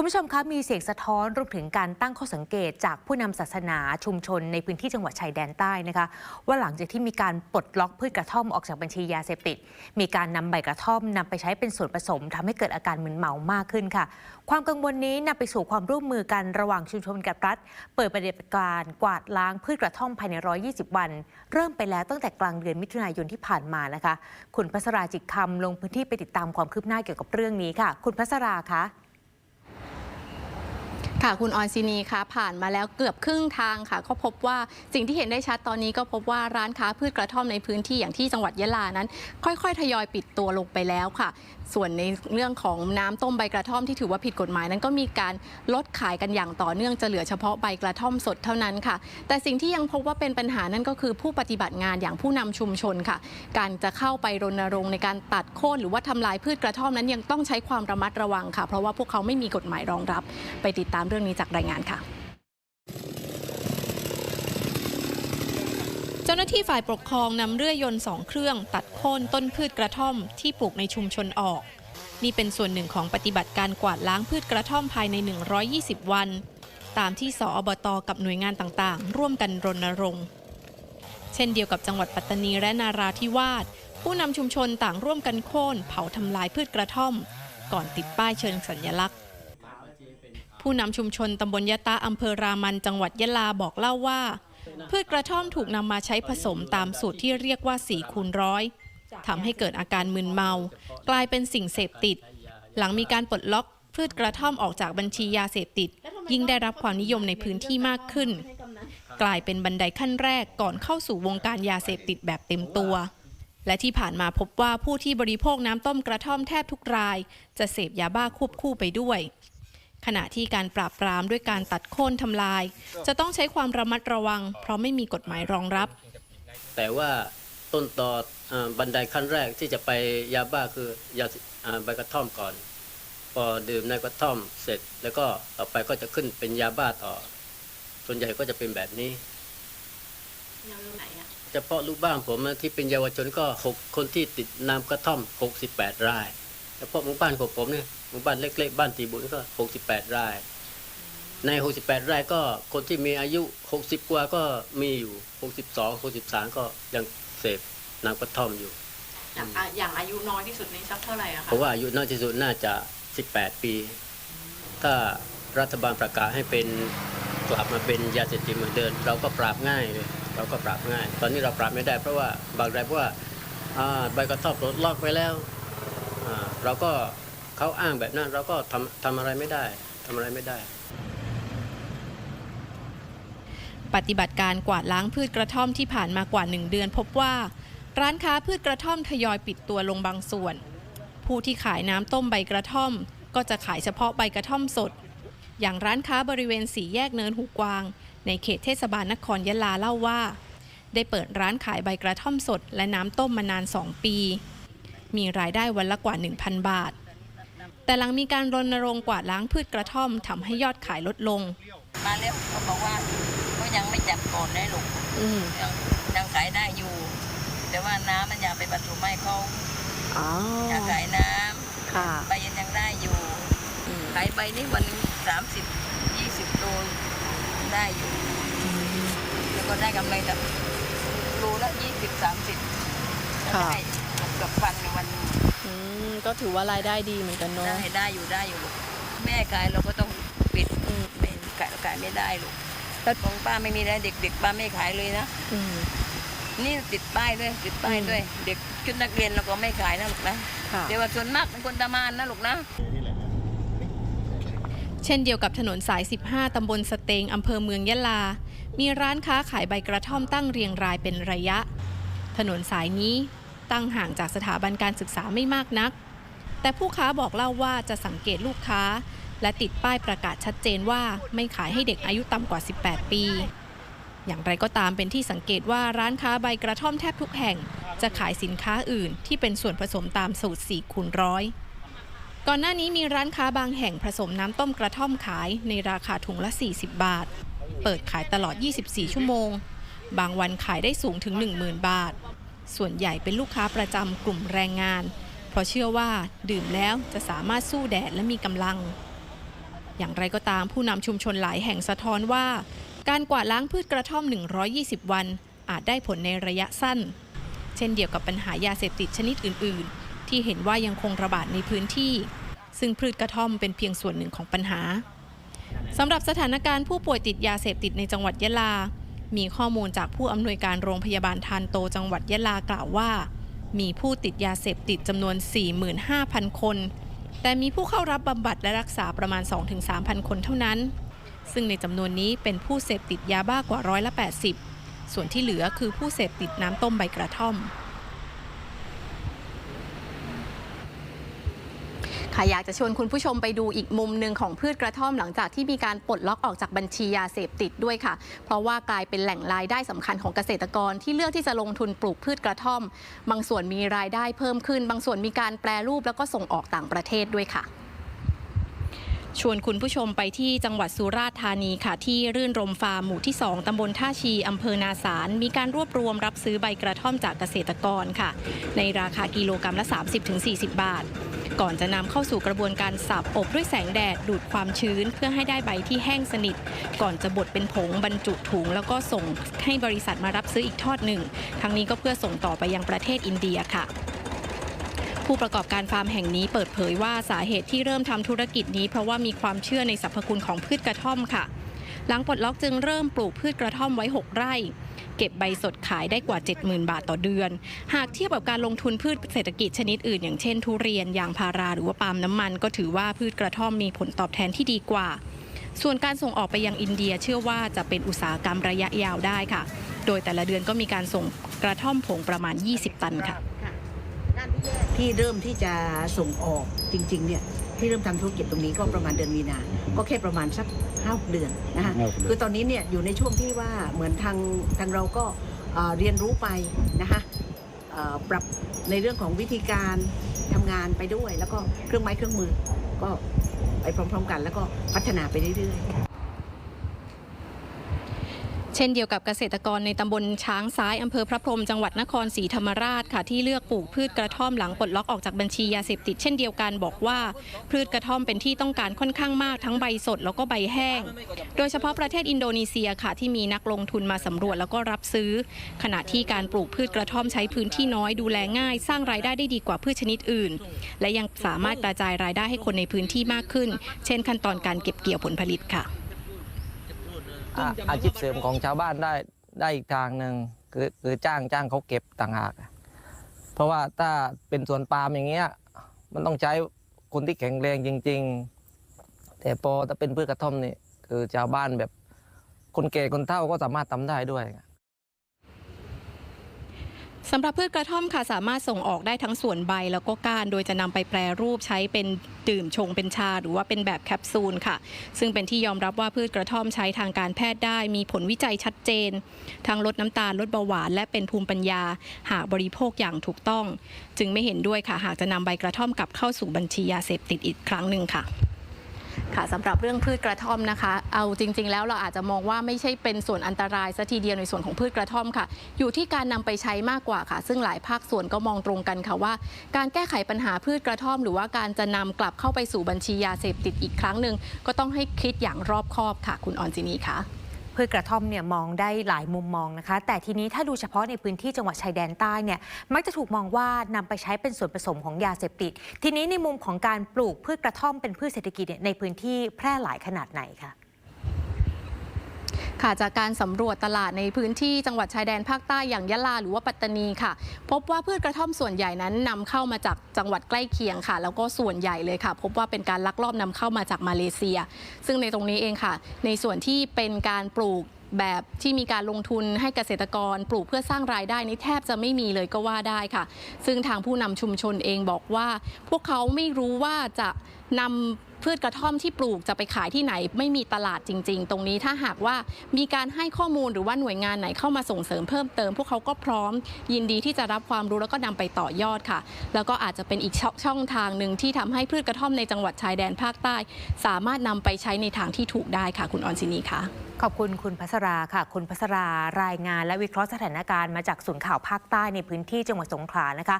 คุณผู้ชมคะมีเสียงสะท้อนรวมถึงการตั้งข้อสังเกตจากผู้นำศาสนาชุมชนในพื้นที่จังหวัดชายแดนใต้นะคะ ว่าหลังจากที่มีการปลดล็อกพืชกระท่อมออกจากบัญชียาเสพติด มีการนำใบกระท่อมนำไปใช้เป็นส่วนผสมทำให้เกิดอาการมึนเมามากขึ้นค่ะ ความกังวลนี้นำไปสู่ความร่วมมือกันระหว่างชุมชนกับรัฐ เปิดปฏิบัติการกวาดล้างพืชกระท่อมภายใน 120 วัน เริ่มไปแล้วตั้งแต่กลางเดือนมิถุนายนที่ผ่านมานะคะ คุณพัสราจิตคำลงพื้นที่ไปติดตามความคืบหน้าเกี่ยวกับเรื่องนี้ค่ะ คุณพัสราคะ ค่ะคุณออนซินีคะผ่านมาแล้วเกือบครึ่งทางค่ะ ก็พบว่าสิ่งที่เห็นได้ชัดตอนนี้ก็พบว่าร้านค้าพืชกระท่อมในพื้นที่อย่างที่จังหวัดยะลานั้น ค่อยๆ ทยอยปิดตัวลงไปแล้วค่ะ ส่วนในเรื่องของน้ำต้มใบกระท่อมที่ถือว่าผิดกฎหมายนั้นก็มีการลดขายกันอย่างต่อเนื่องจะเหลือเฉพาะใบกระท่อมสดเท่านั้นค่ะ แต่สิ่งที่ยังพบว่าเป็นปัญหานั่นก็คือผู้ปฏิบัติงานอย่างผู้นำชุมชนค่ะ การจะเข้าไปรณรงค์ในการตัดโค่นหรือว่าทำลายพืชกระท่อมนั้นยังต้องใช้ความระมัดระวังค่ะ เพราะว่าพวกเขาไม่มีกฎหมายรองรับ ไปติดตามเรื่องนี้จากรายงานค่ะเจ้าหน้าที่ฝ่ายปกครองนำเรื่อยยนต์สองเครื่อง ตัดโค่นต้นพืชกระท่อมที่ปลูกในชุมชนออก นี่เป็นส่วนหนึ่งของปฏิบัติการกวาดล้างพืชกระท่อมภายใน 120 วัน ตามที่สอบตกับหน่วยงานต่างๆ ร่วมกันรณรงค์ เช่นเดียวกับจังหวัดปัตตานีและนาราธิวาสผู้นำชุมชนต่างร่วมกันโค่นเผาทำลายพืชกระท่อม ก่อนติดป้ายเชิงสัญลักษณ์ ผู้นำชุมชนตำบลยะตะอำเภอรามันจังหวัดยะลาบอกเล่าว่าพืชกระท่อมถูกนำมาใช้ผสมตามสูตรที่เรียกว่า4คูณร้อยทำให้เกิดอาการมึนเมา กลายเป็นสิ่งเสพติด หลังมีการปลดล็อกพืชกระท่อมออกจากบัญชียาเสพติด ยิ่งได้รับความนิยมในพื้นที่มากขึ้น กลายเป็นบันไดขั้นแรกก่อนเข้าสู่วงการยาเสพติดแบบเต็มตัว และที่ผ่านมาพบว่าผู้ที่บริโภคน้ำต้มกระท่อมแทบทุกราย จะเสพยาบ้าควบคู่ไปด้วย ขณะที่การปราบปรามด้วยการตัดโค่นทำลาย จะต้องใช้ความระมัดระวัง เพราะไม่มีกฎหมายรองรับ แต่ว่าต้นตออาบันไดขั้นแรกที่จะไปยาบ้าคือยาสิอ่าใบกระท่อมก่อน พอดื่มในกระท่อมเสร็จ แล้วก็ต่อไปก็จะขึ้นเป็นยาบ้าต่อ ส่วนใหญ่ก็จะเป็นแบบนี้เฉพาะลูกบ้านผมอะที่เป็นเยาวชนก็หกคนที่ติดน้ำกระท่อม 68 รายเฉพาะหมู่บ้านของผมเนี่ย หมู่บ้านเล็ก ๆ บ้านตีบุญก็68รายใน 68รายก็คนที่มีอายุ 60 กว่าก็มีอยู่ 62 63 ก็ยังเสพน้ำกระท่อมอยู่ อย่างอะอย่างอายุน้อยที่สุดนี่สักเท่าไหร่อะเพคะราะว่าอายุน้อยที่สุดน่าจะ 18 ปี ถ้ารัฐบาลประกาศให้เป็นกลับมาเป็นยาเสพติดเหมือนเดิมเราก็ปราบง่ายเลยเราก็ปราบง่าย ตอนนี้เราปราบไม่ได้เพราะว่าบางรายเพราะว่าอ่าใบกระท่อมปลดล็อกไปแล้วอ่าเราก็ เขาอ้างแบบนั้นเราก็ทำทำอะไรไม่ได้ทำอะไรไม่ได้ ปฏิบัติการกวาดล้างพืชกระท่อมที่ผ่านมากว่า1เดือน พบว่าร้านค้าพืชกระท่อมทยอยปิดตัวลงบางส่วน ผู้ที่ขายน้ำต้มใบกระท่อม ก็จะขายเฉพาะใบกระท่อมสด อย่างร้านค้าบริเวณสีแยกเนินหูกวาง ในเขตเทศบาลนครยะลาเล่าว่า ได้เปิดร้านขายใบกระท่อมสด และน้ำต้มมานาน 2 ปี มีรายได้วันละกว่า 1,000 บาท แต่หลังมีการรณรงค์กวาดล้างพืชกระท่อมทำให้ยอดขายลดลง มาแล้วเขาบอกว่าก็ยังไม่จับก่อนได้ลูกยังยังขายได้อยู่ แต่ว่าน้ำมันอยากไปบรรจุไม่เขาอ๋ออยากขายน้ำค่ะใบยังยังได้อยู่ขายใบนี่วันสามสิบยี่สิบโลได้อยู่ แล้วก็ได้กำไรจากโลละยี่สิบสามสิบค่ะได้เกือบพันในวันหนึ่ง อืมก็ถือว่ารายได้ดีเหมือนกันเนาะ ได้ได้อยู่ได้อยู่ลูกแม่ขายเราก็ต้องปิดอืมไม่ขายขายไม่ได้ลูกแล้วของป้าไม่มีแล้วเด็กๆป้าไม่ขายเลยนะ อืม นี่ติดป้ายด้วยติดป้ายด้วย เด็กชุดนักเรียนเราก็ไม่ขายนะลูกนะค่ะ เดี๋ยวว่าส่วนมากเป็นคนตามานนะลูกนะ เช่นเดียวกับถนนสาย 15 ตำบลสเตง อำเภอเมืองยะลา มีร้านค้าขายใบกระท่อมตั้งเรียงรายเป็นระยะ ถนนสายนี้ ตั้งห่างจากสถาบันการศึกษาไม่มากนัก แต่ผู้ค้าบอกเล่าว่าจะสังเกตลูกค้า และติดป้ายประกาศชัดเจนว่าไม่ขายให้เด็กอายุต่ำกว่า 18 ปี อย่างไรก็ตามเป็นที่สังเกตว่าร้านค้าใบกระท่อมแทบทุกแห่ง จะขายสินค้าอื่นที่เป็นส่วนผสมตามสูตร4คูณร้อยก่อนหน้านี้มีร้านค้าบางแห่งผสมน้ำต้มกระท่อมขายในราคาถุงละ 40 บาท เปิดขายตลอด 24 ชั่วโมง บางวันขายได้สูงถึง 10,000 บาท ส่วนใหญ่เป็นลูกค้าประจำกลุ่มแรงงาน เพราะเชื่อว่าดื่มแล้วจะสามารถสู้แดดและมีกำลัง อย่างไรก็ตามผู้นำชุมชนหลายแห่งสะท้อนว่า การกวาดล้างพืชกระท่อม 120 วัน อาจได้ผลในระยะสั้น เช่นเดียวกับปัญหายาเสพติดชนิดอื่น ๆ ที่เห็นว่ายังคงระบาดในพื้นที่ ซึ่งพืชกระท่อมเป็นเพียงส่วนหนึ่งของปัญหาสำหรับสถานการณ์ผู้ป่วยติดยาเสพติดในจังหวัดยะลา มีข้อมูลจากผู้อำนวยการโรงพยาบาลทานโตจังหวัดยะลากล่าวว่า มีผู้ติดยาเสพติดจำนวน 45,000 คน แต่มีผู้เข้ารับบำบัดและรักษาประมาณ 2-3,000 คนเท่านั้น ซึ่งในจำนวนนี้เป็นผู้เสพติดยาบ้ากว่าร้อยละ 80 ส่วนที่เหลือคือผู้เสพติดน้ำต้มใบกระท่อม ค่ะอยากจะชวนคุณผู้ชมไปดูอีกมุมหนึ่งของพืชกระท่อมหลังจากที่มีการปลดล็อกออกจากบัญชียาเสพติดด้วยค่ะ เพราะว่ากลายเป็นแหล่งรายได้สำคัญของเกษตรกรที่เลือกที่จะลงทุนปลูกพืชกระท่อม บางส่วนมีรายได้เพิ่มขึ้น บางส่วนมีการแปรรูปแล้วก็ส่งออกต่างประเทศด้วยค่ะชวนคุณผู้ชมไปที่จังหวัดสุราษฎร์ธานีค่ะ ที่รื่นรมฟาร์มหมู่ที่ 2ตำบลท่าชีอำเภอนาสารมีการรวบรวมรับซื้อใบกระท่อมจากเกษตรกรค่ะ ในราคากิโลกรรัมละ 30-40 บาท ก่อนจะนำเข้าสู่กระบวนการสับอบด้วยแสงแดดดูดความชื้น เพื่อให้ได้ใบที่แห้งสนิท ก่อนจะบดเป็นผงบรรจุถุง แล้วก็ส่งให้บริษัทมารับซื้ออีกทอดหนึ่ง ทั้งนี้ก็เพื่อส่งต่อไปยังประเทศอินเดียค่ะผู้ประกอบการฟาร์มแห่งนี้เปิดเผยว่าสาเหตุที่เริ่มทำธุรกิจนี้ เพราะว่ามีความเชื่อในสรรพคุณของพืชกระท่อมค่ะ หลังปลดล็อกจึงเริ่มปลูกพืชกระท่อมไว้ 6 ไร่ เก็บใบสดขายได้กว่า 70,000 บาทต่อเดือน หากเทียบกับการลงทุนพืชเศรษฐกิจชนิดอื่น อย่างเช่น ทุเรียนยางพาราหรือว่าปาล์มน้ำมัน ก็ถือว่าพืชกระท่อมมีผลตอบแทนที่ดีกว่า ส่วนการส่งออกไปยังอินเดียเชื่อว่าจะเป็นอุตสาหกรรมระยะยาวได้ค่ะ โดยแต่ละเดือนก็มีการส่งกระท่อมผงประมาณ 20 ตันค่ะ ที่เริ่มที่จะส่งออกจริงๆเนี่ย ที่เริ่มทำธุรกิจตรงนี้ก็ประมาณเดือนมีนาก็แค่ประมาณสักห้าเดือนนะคะคือตอนนี้เนี่ยอยู่ในช่วงที่ว่าเหมือนทางทางเราก็เอ่อเรียนรู้ไปนะคะเอ่อปรับในเรื่องของวิธีการทำงานไปด้วย แล้วก็เครื่องไม้เครื่องมือก็ไปพร้อมๆกัน แล้วก็พัฒนาไปเรื่อยๆ เช่นเดียวกับเกษตรกรในตำบลช้างซ้ายอำเภอพระพรหมจังหวัดนครศรีธรรมราชค่ะที่เลือกปลูกพืชกระท่อมหลังปลดล็อกออกจากบัญชียาเสพติดเช่นเดียวกันบอกว่าพืชกระท่อมเป็นที่ต้องการค่อนข้างมากทั้งใบสดแล้วก็ใบแห้ง โดยเฉพาะประเทศอินโดนีเซียค่ะที่มีนักลงทุนมาสำรวจแล้วก็รับซื้อ ขณะที่การปลูกพืชกระท่อมใช้พื้นที่น้อยดูแลง่าย สร้างรายได้ได้ดีกว่าพืชชนิดอื่น และยังสามารถกระจายรายได้ให้คนในพื้นที่มากขึ้น เช่น ขั้นตอนการเก็บเกี่ยวผลผลิตค่ะ อะอาชีพเสริมของชาวบ้านได้ได้อีกทางหนึ่งคือคือจ้างจ้างเขาเก็บต่างหาก เพราะว่าถ้าเป็นสวนปาล์มอย่างเงี้ยมันต้องใช้คนที่แข็งแรงจริง ๆ แต่พอถ้าเป็นพืชกระท่อมนี่คือชาวบ้านแบบคนแก่คนเฒ่าก็สามารถทำได้ด้วย สำหรับพืชกระท่อมค่ะสามารถส่งออกได้ทั้งส่วนใบแล้วก็ก้าน โดยจะนำไปแปรรูปใช้เป็นดื่มชงเป็นชา หรือว่าเป็นแบบแคปซูลค่ะ ซึ่งเป็นที่ยอมรับว่าพืชกระท่อมใช้ทางการแพทย์ได้ มีผลวิจัยชัดเจน ทั้งลดน้ำตาลลดเบาหวาน และเป็นภูมิปัญญา หากบริโภคอย่างถูกต้อง จึงไม่เห็นด้วยค่ะ หากจะนำใบกระท่อมกลับเข้าสู่บัญชียาเสพติดอีกครั้งหนึ่งค่ะ ค่ะสำหรับเรื่องพืชกระท่อมนะคะ เอาจริง ๆ แล้วเราอาจจะมองว่าไม่ใช่เป็นส่วนอันตรายซะทีเดียวในส่วนของพืชกระท่อมค่ะ อยู่ที่การนำไปใช้มากกว่าค่ะ ซึ่งหลายภาคส่วนก็มองตรงกันค่ะว่า การแก้ไขปัญหาพืชกระท่อม หรือว่าการจะนำกลับเข้าไปสู่บัญชียาเสพติดอีกครั้งหนึ่งก็ต้องให้คิดอย่างรอบคอบค่ะ คุณออนจินีค่ะ พืชกระท่อมเนี่ยมองได้หลายมุมมองนะคะ แต่ทีนี้ถ้าดูเฉพาะในพื้นที่จังหวัดชายแดนใต้เนี่ยมักจะถูกมองว่านำไปใช้เป็นส่วนผสมของยาเสพติด ทีนี้ในมุมของการปลูกพืชกระท่อมเป็นพืชเศรษฐกิจในพื้นที่แพร่หลายขนาดไหนคะ ค่ะจากการสำรวจตลาดในพื้นที่จังหวัดชายแดนภาคใต้อย่างยะลาหรือว่าปัตตานีค่ะ พบว่าพืชกระท่อมส่วนใหญ่นั้นนำเข้ามาจากจังหวัดใกล้เคียงค่ะ แล้วก็ส่วนใหญ่เลยค่ะ พบว่าเป็นการลักลอบนำเข้ามาจากมาเลเซีย ซึ่งในตรงนี้เองค่ะ ในส่วนที่เป็นการปลูกแบบที่มีการลงทุนให้เกษตรกรปลูกเพื่อสร้างรายได้นี่แทบจะไม่มีเลยก็ว่าได้ค่ะ ซึ่งทางผู้นำชุมชนเองบอกว่า พวกเขาไม่รู้ว่าจะนำ พืชกระท่อมที่ปลูกจะไปขายที่ไหน ไม่มีตลาดจริง ๆ ตรงนี้ถ้าหากว่ามีการให้ข้อมูลหรือว่าหน่วยงานไหนเข้ามาส่งเสริมเพิ่มเติม พวกเขาก็พร้อม ยินดีที่จะรับความรู้แล้วก็นำไปต่อยอดค่ะ แล้วก็อาจจะเป็นอีกช่ององทางหนึ่งที่ทำให้พืชกระท่อมในจังหวัดชายแดนภาคใต้ สามารถนำไปใช้ในทางที่ถูกได้ค่ะ คุณออนซินีค่ะขอบคุณคุณพัสราค่ะ คุณพัสรารายงานและวิเคราะห์สถานการณ์มาจากศูนย์ข่าวภาคใต้ในพื้นที่จังหวัดสงขลานะคะ